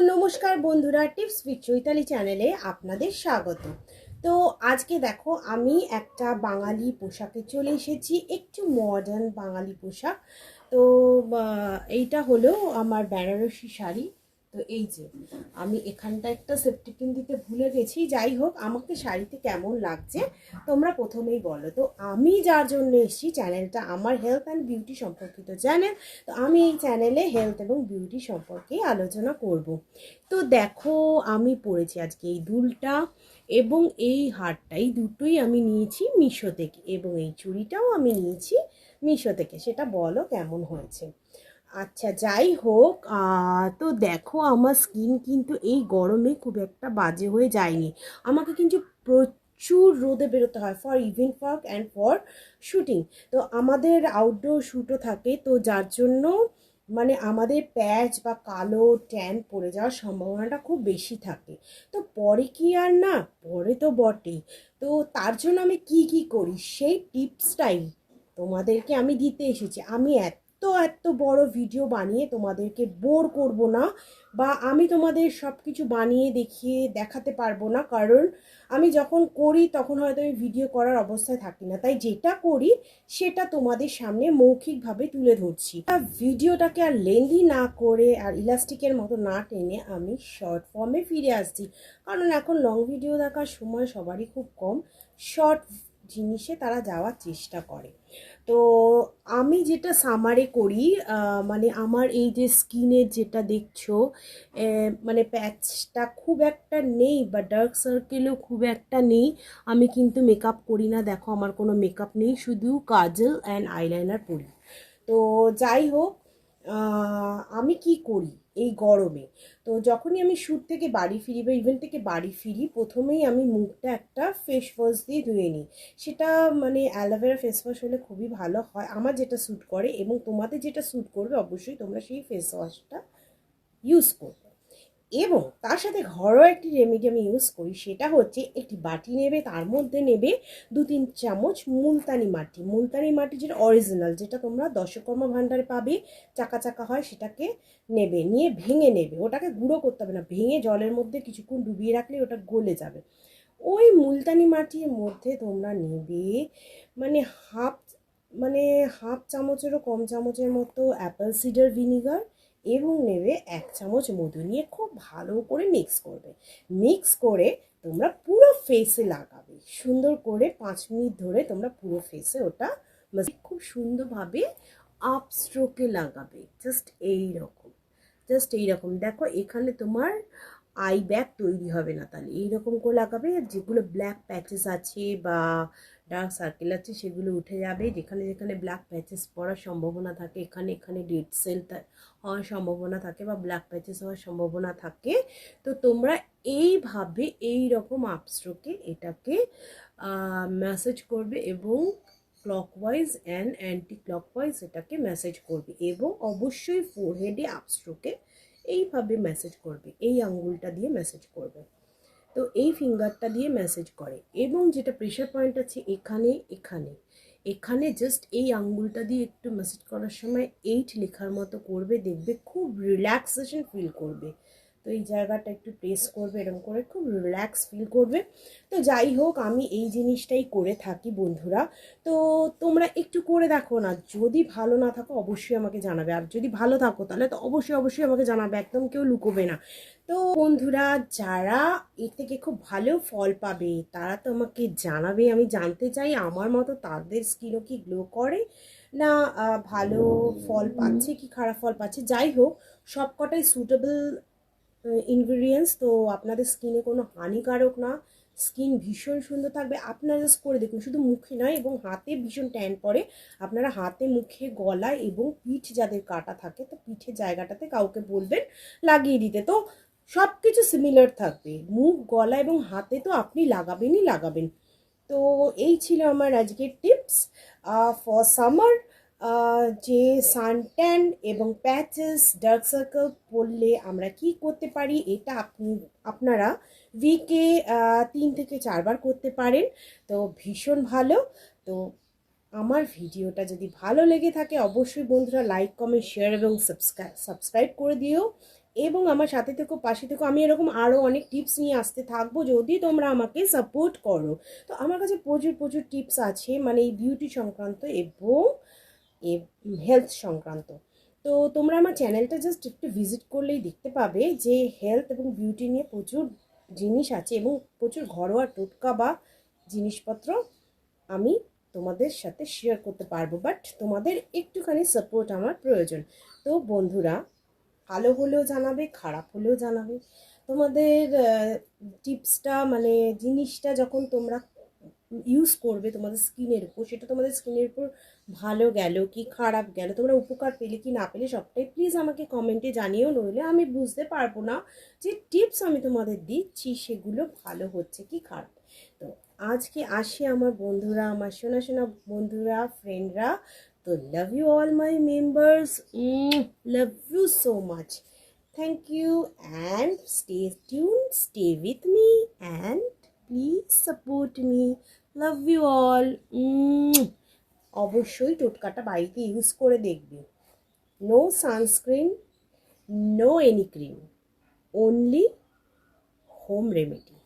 নমস্কার বন্ধুরা, tips with Chaitali চ্যানেলে আপনাদের স্বাগত। তো আজকে দেখো, আমি একটা বাঙালি পোশাকে চলে এসেছি, একটু মডার্ন বাঙালি পোশাক। তো এইটা হলো আমার বেনারসি শাড়ি। তো এই যে, আমি এখানটা একটা সেফটি পিন দিতে ভুলে গেছি। যাই হোক, আমাকে শাড়িতে কেমন লাগছে, তোমরা প্রথমেই বলো। তো আমি যার জন্য এসেছি, চ্যানেলটা আমার হেলথ অ্যান্ড বিউটি সম্পর্কিত চ্যানেল তো আমি এই চ্যানেলে হেলথ এবং বিউটি সম্পর্কে আলোচনা করব। তো দেখো, আমি পরেছি আজকে এই দুলটা এবং এই হারটা, এই দুটোই আমি নিয়েছি মিশো থেকে এবং এই চুড়িটাও আমি নিয়েছি মিশো থেকে। সেটা বলো কেমন হয়েছে? আচ্ছা যাই হোক তো দেখো আমার স্কিন কিন্তু এই গরমে খুব একটা বাজে হয়ে যায়নি। আমাকে কিন্তু প্রচুর রোদে বেরোতে হয় for event work and for shooting তো আমাদের আউটডোর শ্যুটও থাকে, তো যার জন্য মানে আমাদের প্যাচ বা কালো ট্যান পড়ে যাওয়ার সম্ভাবনাটা খুব বেশি থাকে। তো পরে কি আর না, পরে তো বটেই। তো তার জন্য আমি কি কি করি, সেই টিপসটাই তোমাদেরকে আমি দিতে এসেছি। আমি এত এত বড় ভিডিও বানিয়ে তোমাদেরকে বোর করব না বা আমি তোমাদের সব কিছু বানিয়ে দেখিয়ে দেখাতে পারব না। কারণ আমি যখন করি তখন হয়তো আমি ভিডিও করার অবস্থায় থাকি না। তাই যেটা করি সেটা তোমাদের সামনে মৌখিকভাবে তুলে ধরছি। ভিডিওটাকে আর লেন্দি না করে আর ইলাস্টিকের মতো না টেনে আমি শর্ট ফর্মে ফিরে আসছি। কারণ এখন লং ভিডিও দেখার সময় সবারই খুব কম। শর্ট জিনিসে তারা যাওয়ার চেষ্টা করে। তো আমি যেটা সামারে করি মানে আমার এই যে স্কিনের যেটা দেখছ মানে প্যাচটা খুব একটা নেই বা ডার্ক সার্কেলও খুব একটা নেই। আমি কিন্তু মেকআপ করি না, দেখো আমার কোনো মেকআপ নেই, শুধু কাজল অ্যান্ড আইলাইনার পরি। তো যাই হোক আমি কি করি? এই গরমে। তো যখনই আমি শ্যুট থেকে বাড়ি ফিরি বা ইভেন্ট থেকে বাড়ি ফিরি, প্রথমেই আমি মুখটা একটা ফেস ওয়াশ দিয়ে ধুয়ে নিই। সেটা মানে অ্যালোভেরা ফেস ওয়াশ হলে খুবই ভালো হয়। আমার যেটা স্যুট করে এবং তোমাদের যেটা স্যুট করবে, অবশ্যই তোমরা সেই ফেস ওয়াশটা ইউজ করবে। এবং তার সাথে ঘরোয়া একটি রেমেডি আমি ইউজ করি, সেটা হচ্ছে একটি বাটি নেবে, তার মধ্যে নেবে দু তিন চামচ মুলতানি মাটি। মুলতানি মাটি যেটা অরিজিনাল যেটা তোমরা দশকর্মা ভাণ্ডারে পাবে, চাকা চাকা হয় সেটাকে নেবে, নিয়ে ভেঙে নেবে। ওটাকে গুঁড়ো করতে হবে না, ভেঙে জলের মধ্যে কিছুক্ষণ ডুবিয়ে রাখলে ওটা গলে যাবে। ওই মুলতানি মাটির মধ্যে তোমরা নেবে মানে হাফ মানে হাফ চামচেরও কম চামচের মতো অ্যাপেল সিডার ভিনিগার এবং নেবে এক চামচ মধু নিয়ে খুব ভালো করে মিক্স করবে। মিক্স করে তোমরা পুরো ফেসে লাগাবে। সুন্দর করে পাঁচ মিনিট ধরে তোমরা পুরো ফেসে ওটা মাস- খুব সুন্দরভাবে আপ স্ট্রোকে লাগাবে। জাস্ট এই রকম জাস্ট এই রকম দেখো, এখানে তোমার আই ব্যাগ তৈরি হবে না তাহলে। এইরকম করে লাগাবে আর যেগুলো ব্ল্যাক প্যাচেস আছে বা ডার্ক সার্কেল আছে, সেগুলো উঠে যাবে। যেখানে যেখানে ব্ল্যাক প্যাচেস পড়ার সম্ভাবনা থাকে, এখানে এখানে ডেড সেল হওয়ার সম্ভাবনা থাকে বা ব্ল্যাক প্যাচেস হওয়ার সম্ভাবনা থাকে। তো তোমরা এইভাবে এই রকম আপস্ট্রোকে এটাকে ম্যাসেজ করবে এবং ক্লকওয়াইজ অ্যান্ড অ্যান্টি ক্লকওয়াইজ এটাকে ম্যাসেজ করবে এবং অবশ্যই ফোরহেডে আপস্ট্রোকে এইভাবে মেসেজ করবে, এই আঙ্গুলটা দিয়ে মেসেজ করবে। তো এই ফিঙ্গারটা দিয়ে মেসেজ করে। এবং যেটা প্রেশার পয়েন্ট আছে এখানে এখানে। এখানে জাস্ট এই আঙ্গুলটা দিয়ে একটু মেসেজ করার সময় এইট লেখার মতো করবে, দেখবে খুব রিল্যাক্সেশন ফিল করবে। তো এই জায়গাটা একটু প্রেস করবে এরকম করে খুব রিল্যাক্স ফিল করবে। তো যাই হোক, আমি এই জিনিসটাই করে থাকি বন্ধুরা। তো তোমরা একটু করে দেখো না, যদি ভালো না থাকো অবশ্যই আমাকে জানাবে। আর যদি ভালো থাকো, তাহলে তো অবশ্যই অবশ্যই আমাকে জানাবে, একদম কেউ লুকোবে না। তো বন্ধুরা, যারা এর থেকে খুব ভালো ফল পাবে, তারা তো আমাকে জানাবে, আমি জানতে চাই আমার মতো তাদের স্কিনও কি গ্লো করে না ভালো ফল পাচ্ছে কি খারাপ ফল পাচ্ছে? যাই হোক, সবকটাই সুটেবল ইনগ্রিডিয়েন্টস তো আপনাদের স্কিনে কোনো হানিকারক না। স্কিন ভীষণ সুন্দর থাকবে। আপনারা জাস্ট করে দেখুন, শুধু মুখে নয়, এবং হাতে ভীষণ ট্যান পড়ে আপনারা হাতে, মুখে, গলায় এবং পিঠ যাদের কাটা থাকে, তো পিঠে জায়গাটাতে কাউকে বলবেন, লাগিয়ে দিতে। তো সব কিছু সিমিলার থাকবে। মুখ, গলা এবং হাতে তো আপনি লাগাবেনই লাগাবেন। তো এই ছিল আমার আজকের টিপস ফর সামার যে সানট্যান এবং প্যাচেস ডার্ক সার্কেল পড়লে আমরা কি করতে পারি? এটা আপনি, আপনারা উইকে তিন থেকে চারবার করতে পারেন। তো ভীষণ ভালো। তো আমার ভিডিওটা যদি ভালো লেগে থাকে, অবশ্যই বন্ধুরা লাইক কমেন্ট শেয়ার এবং সাবস্ক্রাইব সাবস্ক্রাইব করে দিও। এবং আমার সাথে থেকো, পাশে থেকো। আমি এরকম আরও অনেক টিপস নিয়ে আসতে থাকব যদি তোমরা আমাকে সাপোর্ট করো। তো আমার কাছে প্রচুর প্রচুর টিপস আছে মানে এই বিউটি সংক্রান্ত এবং হেলথ সংক্রান্ত। তো তোমরা আমার চ্যানেলটা জাস্ট একটু ভিজিট করলেই দেখতে পাবে যে হেলথ এবং বিউটি নিয়ে প্রচুর জিনিস আছে এবং প্রচুর ঘরোয়া টোটকা বা জিনিসপত্র আমি তোমাদের সাথে শেয়ার করতে পারব। বাট তোমাদের একটুখানি সাপোর্ট আমার প্রয়োজন। তো বন্ধুরা, ভালো হলেও জানাবে, খারাপ হলেও জানাবে। তোমাদের টিপসটা মানে জিনিসটা যখন তোমরা ইউজ করবে তোমাদের স্কিনের উপর, সেটা তোমাদের স্কিনের উপর ভালো গেল কি খারাপ গেল, তোমরা উপকার পেলে কি না পেলে সবটাই প্লিজ আমাকে কমেন্টে জানিও, নইলে আমি বুঝতে পারব না যে টিপস আমি তোমাদের দিচ্ছি সেগুলো ভালো হচ্ছে কি খারাপ। তো আজকে আসি আমার বন্ধুরা, আমার শোনা শোনা বন্ধুরা ফ্রেন্ডরা তো love you all my members love you so much thank you and stay tune stay with me and please support me love you all অবশ্যই টোটকাটা বাড়িতে ইউজ করে দেখবে। No sunscreen no any cream only home remedy